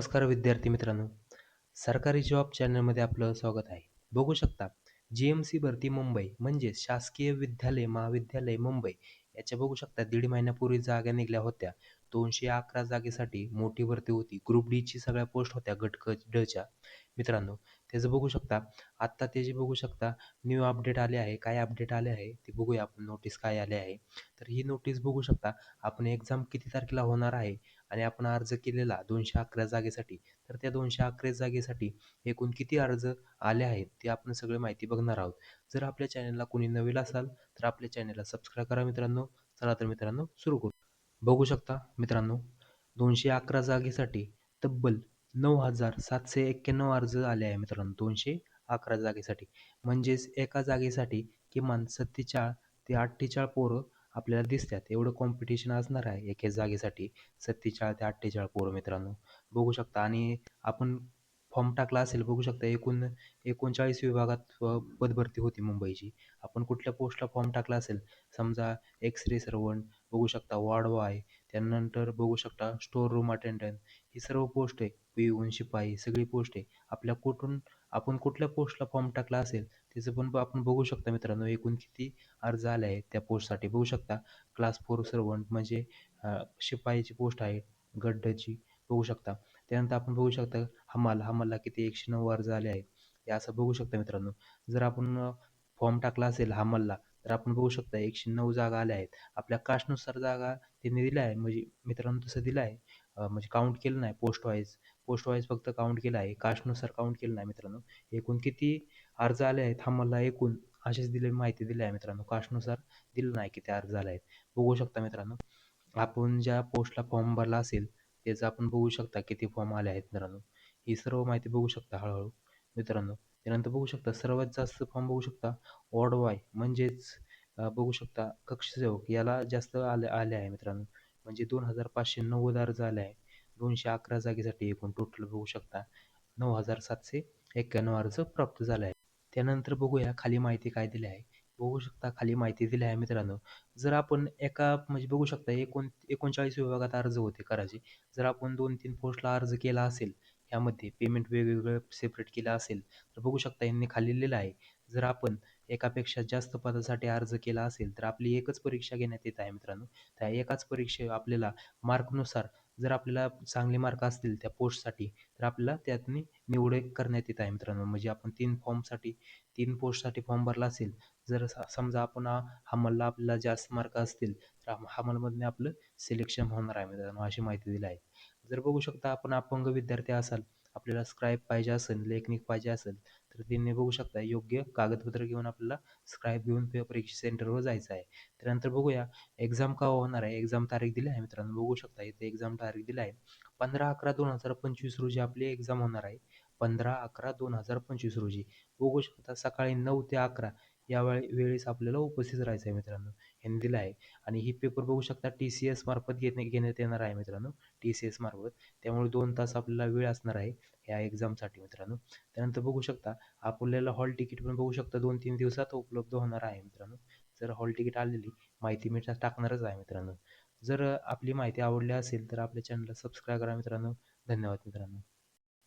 नमस्कार विद्यार्थी मित्रांनो. सरकारी जॉब चॅनलमध्ये आपलं स्वागत आहे. बघू शकता जी एम सी भरती मुंबई म्हणजेच शासकीय विद्यालय महाविद्यालय मुंबई याच्या बघू शकता दीड महिन्यापूर्वी जागा निघल्या होत्या. दोनशे अकरा जागेसाठी मोठी भरती होती. ग्रुप डीची सगळ्या पोस्ट होत्या गटक डच्या मित्रांनो त्याचं बघू शकता आत्ता त्याची बघू शकता न्यू अपडेट आले आहे. काय अपडेट आले आहे ते बघूया आपण. नोटीस काय आले आहे. तर ही नोटीस बघू शकता आपण एक्झाम किती तारखेला होणार आहे आणि आपण अर्ज केलेला दोनशे अकरा जागेसाठी तर त्या दोनशे अकरा जागेसाठी एकूण किती अर्ज आले आहेत ते आपण सगळे माहिती बघणार आहोत. जर आपल्या चॅनलला कोणी नवीन असाल तर आपल्या चॅनलला सबस्क्राईब करा मित्रांनो. चला तर मित्रांनो सुरू करू. बघू शकता मित्रांनो दोनशे अकरा जागेसाठी तब्बल नऊ हजार सातशे एक्क्याण्णव अर्ज आले आहे मित्रांनो दोनशे अकरा जागेसाठी. म्हणजेच एका जागेसाठी किमान सत्तेचाळ ते अठ्ठेचाळ पोरं आपल्याला दिसतात. एवढं कॉम्पिटिशन असणार आहे एकेच जागेसाठी. सत्तेचाळ ते अठ्ठेचाळ पोरं मित्रांनो. बघू शकता आणि आपण फॉर्म टाकला असेल बघू शकता एकूण एकोणचाळीस विभागात पदभरती होती मुंबईची. आपण कुठल्या पोस्टला फॉर्म टाकला असेल? समजा एक्स रे सर्वंट बघू शकता वॉर्ड आहे. त्यानंतर बघू शकता स्टोअर रूम अटेंडंट ही सर्व पोस्ट आहे पिऊन शिपाई सगळी पोस्ट आहे. आपल्या कुठून आपण कुठल्या पोस्टला फॉर्म टाकला असेल त्याचं पण आपण बघू शकता मित्रांनो एकूण किती अर्ज आले आहेत त्या पोस्टसाठी बघू शकता क्लास फोर सर्वंट म्हणजे शिपाईची पोस्ट आहे गड्डची बघू शकता. त्यानंतर आपण बघू शकता हमाल हमालला किती एकशे नऊ अर्ज आले आहेत. हे असं बघू शकता मित्रांनो. जर आपण फॉर्म टाकला असेल हमालला तर आपण बघू शकता एकशे नऊ जागा आल्या आहेत. आपल्या कास्टनुसार जागा त्यांनी दिला आहे म्हणजे मित्रांनो तसं दिलं आहे म्हणजे काउंट केलं नाही पोस्ट वाईज पोस्ट वाईज फक्त काउंट केलं आहे. कास्टनुसार काउंट केलं नाही मित्रांनो. एकूण किती अर्ज आले आहेत? हमालला एकूण अशीच दिले माहिती दिली आहे मित्रांनो. कास्टनुसार दिलं नाही किती अर्ज आले आहेत. बघू शकता मित्रांनो. आपण ज्या पोस्टला फॉर्म भरला असेल त्याचं आपण बघू शकता किती फॉर्म आले आहेत मित्रांनो. ही सर्व माहिती बघू शकता हळूहळू मित्रांनो. त्यानंतर बघू शकता सर्वात जास्त फॉर्म बघू शकता. वॉर्ड वाय म्हणजेच बघू शकता कक्षसेवक याला जास्त आले आले आहे मित्रांनो. म्हणजे दोन हजार पाचशे नव्वद अर्ज आले आहे. दोनशे अकरा जागेसाठी एकूण टोटल बघू शकता. नऊ हजार सातशे एक्क्याण्णव अर्ज प्राप्त झाले आहे. त्यानंतर बघूया खाली माहिती काय दिली आहे. बघू शकता खाली माहिती दिली आहे मित्रांनो. जर आपण एका म्हणजे बघू शकता एकोण एकोणचाळीस विभागात अर्ज होते करायचे. जर आपण दोन तीन पोस्टला अर्ज केला असेल यामध्ये पेमेंट वेगवेगळं सेपरेट केलं असेल तर बघू शकता यांनी खाली लिहिलं आहे. जर आपण एकापेक्षा जास्त पदासाठी अर्ज केला असेल तर आपली एकच परीक्षा घेण्यात येत आहे मित्रांनो. त्या एकाच परीक्षे आपल्याला मार्कनुसार जर आपल्याला चांगले मार्क असतील त्या पोस्टसाठी तर आपल्याला त्यातनी निवड करण्यात येत आहे मित्रांनो. म्हणजे आपण तीन फॉर्मसाठी तीन पोस्टसाठी फॉर्म भरला असेल जर समजा आपण हमलला आपल्याला जास्त मार्क असतील तर हमलमधने आपलं सिलेक्शन होणार आहे मित्रांनो अशी माहिती दिली आहे. जर बघू शकता आपण अपंग विद्यार्थी असाल आपल्याला स्क्राईब पाहिजे असेल लेखनिक पाहिजे असेल तर त्यांनी बघू शकता. योग्य कागदपत्र घेऊन आपल्याला स्क्राईब घेऊन परीक्षा सेंटरवर जायचं आहे. त्यानंतर बघूया. एक्झाम का होणार आहे? एक्झाम तारीख दिली आहे मित्रांनो. बघू शकता इथे एक्झाम तारीख दिली आहे. पंधरा अकरा दोन हजार पंचवीस रोजी आपली एक्झाम होणार आहे. पंधरा अकरा दोन हजार पंचवीस रोजी. बघू शकता सकाळी नऊ ते अकरा या वेळेस आपल्याला उपस्थित राहायचं आहे मित्रांनो. हिंदीला आहे. आणि ही पेपर बघू शकता टी सी एस मार्फत घेणे घेण्यात येणार आहे मित्रांनो. टी सी एस मार्फत. त्यामुळे दोन तास आपल्याला वेळ असणार आहे ह्या एक्झामसाठी मित्रांनो. त्यानंतर बघू शकता आपल्याला हॉल तिकीट पण बघू शकता दोन तीन दिवसात उपलब्ध होणार आहे मित्रांनो. जर हॉल तिकीट आलेली माहिती मी टाकणारच आहे मित्रांनो. जर आपली माहिती आवडली असेल तर आपल्या चॅनलला सबस्क्राईब करा मित्रांनो. धन्यवाद मित्रांनो.